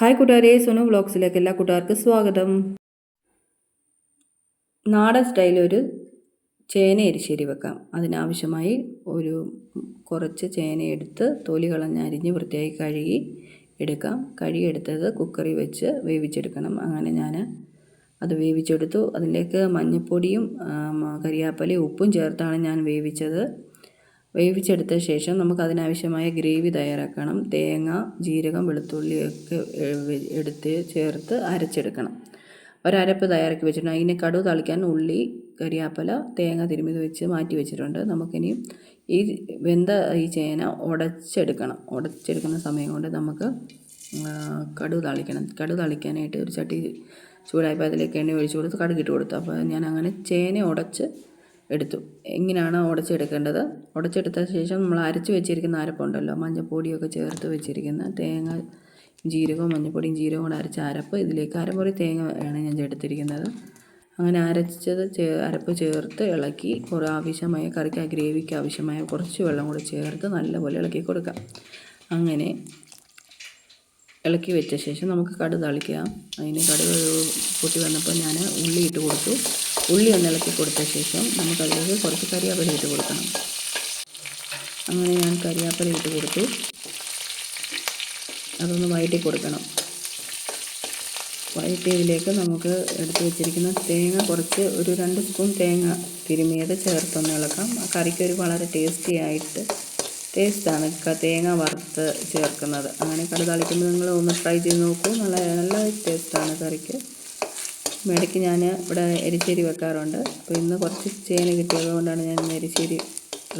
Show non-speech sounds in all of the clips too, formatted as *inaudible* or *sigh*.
Hi കൂട്ടുകാരെ സുനു വ്ളോഗ്സിലേക്ക് എല്ലാ കൂട്ടുകാർക്കും സ്വാഗതം. നാടൻ സ്റ്റൈൽ ഒരു ചേന എരിശ്ശേരി വെക്കാം. അതിനാവശ്യമായി ഒരു കുറച്ച് ചേന എടുത്ത് തൊലി കളഞ്ഞ് അരിഞ്ഞ് വൃത്തിയായി കഴുകി എടുക്കാം. കഴുകിയെടുത്തത് കുക്കറിൽ വെച്ച് വേവിച്ചെടുക്കണം. അങ്ങനെ ഞാൻ അത് വേവിച്ചെടുത്തു. അതിലേക്ക് മഞ്ഞൾപ്പൊടിയും കരിയാപ്പലയും ഉപ്പും ചേർത്താണ് ഞാൻ വേവിച്ചത്. വേവിച്ചെടുത്ത ശേഷം നമുക്ക് അതിനാവശ്യമായ ഗ്രേവി തയ്യാറാക്കണം. തേങ്ങ ജീരകം വെളുത്തുള്ളി ഒക്കെ എടുത്ത് ചേർത്ത് അരച്ചെടുക്കണം. ഒരരപ്പ് തയ്യാറാക്കി വെച്ചിട്ടുണ്ട്. അതിനെ കടുവ് തളിക്കാൻ ഉള്ളി കരിയാപ്പല തേങ്ങ തിരുമിത് വെച്ച് മാറ്റി വെച്ചിട്ടുണ്ട്. നമുക്കിനി ഈ വെന്ത ഈ ചേന ഉടച്ചെടുക്കണം. ഉടച്ചെടുക്കുന്ന സമയം കൊണ്ട് നമുക്ക് കടുവ് തളിക്കണം. കടുവ് തളിക്കാനായിട്ട് ഒരു ചട്ടി ചൂടായപ്പോൾ അതിലേക്ക് എണ്ണ ഒഴിച്ച് കൊടുത്ത് കടുകിട്ട് കൊടുത്തു. അപ്പോൾ ഞാൻ അങ്ങനെ ചേന ഉടച്ച് എടുത്തു. എങ്ങനെയാണ് ഉടച്ചെടുക്കേണ്ടത്? ഉടച്ചെടുത്ത ശേഷം നമ്മൾ അരച്ച് വെച്ചിരിക്കുന്ന അരപ്പുണ്ടല്ലോ മഞ്ഞപ്പൊടിയൊക്കെ ചേർത്ത് വെച്ചിരിക്കുന്ന തേങ്ങ ജീരകവും മഞ്ഞപ്പൊടിയും ജീരകവും കൂടെ അരച്ച അരപ്പ് ഇതിലേക്ക് അരമുറി തേങ്ങ ആണ് ഞാൻ എടുത്തിരിക്കുന്നത് അങ്ങനെ അരച്ചത് ചേ അരപ്പ് ചേർത്ത് ഇളക്കി കുറേ ആവശ്യമായ കറിക്ക് ഗ്രേവിക്ക് ആവശ്യമായ കുറച്ച് വെള്ളം കൂടെ ചേർത്ത് നല്ലപോലെ ഇളക്കി കൊടുക്കാം. അങ്ങനെ ഇളക്കി വെച്ച ശേഷം നമുക്ക് കടുക് തളിക്കാം. അതിന് കടുക് പൊട്ടി വന്നപ്പോൾ ഞാൻ ഉള്ളി ഇട്ട് കൊടുത്തു. ഉള്ളി ഒന്ന് ഇളക്കി കൊടുത്ത ശേഷം നമുക്ക് അതിലേക്ക് കുറച്ച് കറിവേപ്പില ഇട്ട് കൊടുക്കണം. അങ്ങനെ ഞാൻ കറിവേപ്പില ഇട്ട് കൊടുത്തു. അതൊന്ന് വഴറ്റി കൊടുക്കണം. വഴറ്റിയതിലേക്ക് നമുക്ക് എടുത്തു വെച്ചിരിക്കുന്ന തേങ്ങ കുറച്ച് ഒരു രണ്ട് സ്പൂൺ തേങ്ങ തിരുമിയത് ചേർത്തൊന്ന് ഇളക്കാം. ആ കറിക്ക് ഒരു വളരെ ടേസ്റ്റി ആയിട്ട് ടേസ്റ്റാണ് തേങ്ങ വറുത്ത് ചേർക്കുന്നത്. അങ്ങനെ കറി തളിക്കുമ്പോൾ നിങ്ങൾ ഒന്ന് ട്രൈ ചെയ്ത് നോക്കൂ. നല്ല നല്ല ടേസ്റ്റാണ് കറിക്ക്. ഇടയ്ക്ക് ഞാൻ ഇവിടെ എരിശ്ശേരി വെക്കാറുണ്ട്. അപ്പോൾ ഇന്ന് കുറച്ച് ചേന കിട്ടിയത് കൊണ്ടാണ് ഞാൻ ഇന്ന് എരിശ്ശേരി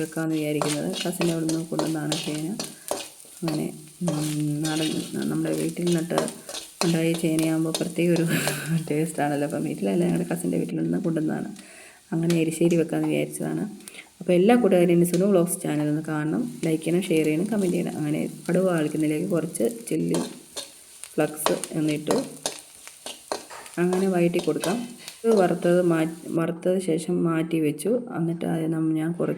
വെക്കാമെന്ന് വിചാരിക്കുന്നത്. കസിന്റെ അവിടെ നിന്ന് കൊണ്ടുവന്നാണ് ചേന. അങ്ങനെ നാടൻ നമ്മുടെ വീട്ടിൽ നിന്നിട്ട് ഉണ്ടായ ചേനയാകുമ്പോൾ പ്രത്യേക ഒരു *laughs* ടേസ്റ്റാണല്ലോ അപ്പം വീട്ടിലല്ല ഞങ്ങളുടെ കസിന്റെ വീട്ടിൽ നിന്ന് കൊണ്ടുവന്നതാണ്. അങ്ങനെ എരിശ്ശേരി വെക്കാമെന്ന് വിചാരിച്ചതാണ്. അപ്പോൾ എല്ലാ കൂട്ടുകാരും സുനു വ്ളോഗ്സ് ചാനൽ ഒന്ന് കാണണം. ലൈക്ക് ചെയ്യണം ഷെയർ ചെയ്യണം കമന്റ് ചെയ്യണം. അങ്ങനെ കടുവ ആളിക്കുന്നതിലേക്ക് കുറച്ച് ചില്ലി ഫ്ലക്സ് എന്നിട്ടു അങ്ങനെ വഴറ്റി കൊടുക്കാം. ഇത് വറുത്തത് വറുത്തത് ശേഷം മാറ്റി വെച്ചു. എന്നിട്ട് അത് ഞാൻ കുറ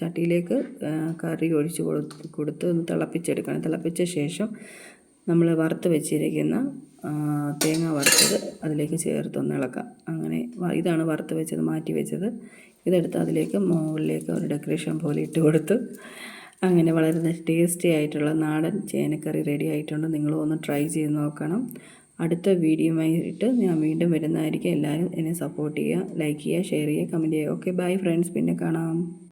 ചട്ടിയിലേക്ക് കറി ഒഴിച്ച് കൊടുത്ത് ഒന്ന് തിളപ്പിച്ചെടുക്കണം. തിളപ്പിച്ച ശേഷം നമ്മൾ വറുത്ത് വെച്ചിരിക്കുന്ന തേങ്ങ വറുത്തത് അതിലേക്ക് ചേർത്ത് ഒന്ന് ഇളക്കാം. അങ്ങനെ ഇതാണ് വറുത്ത് വെച്ചത് മാറ്റി വെച്ചത്. ഇതെടുത്ത് അതിലേക്ക് മുകളിലേക്ക് ഒരു ഡെക്കറേഷൻ പോലെ ഇട്ട് കൊടുത്ത് അങ്ങനെ വളരെ ടേസ്റ്റി ആയിട്ടുള്ള നാടൻ ചേനക്കറി റെഡി ആയിട്ടുണ്ട്. നിങ്ങളും ഒന്ന് ട്രൈ ചെയ്ത് നോക്കണം. അടുത്ത വീഡിയോയുമായിട്ട് ഞാൻ വീണ്ടും വരുന്നതായിരിക്കും. എല്ലാവരും എന്നെ സപ്പോർട്ട് ചെയ്യുക ലൈക്ക് ചെയ്യുക ഷെയർ ചെയ്യുക കമന്റ് ചെയ്യുക. ഓക്കെ ബൈ ഫ്രണ്ട്സ് പിന്നെ കാണാം.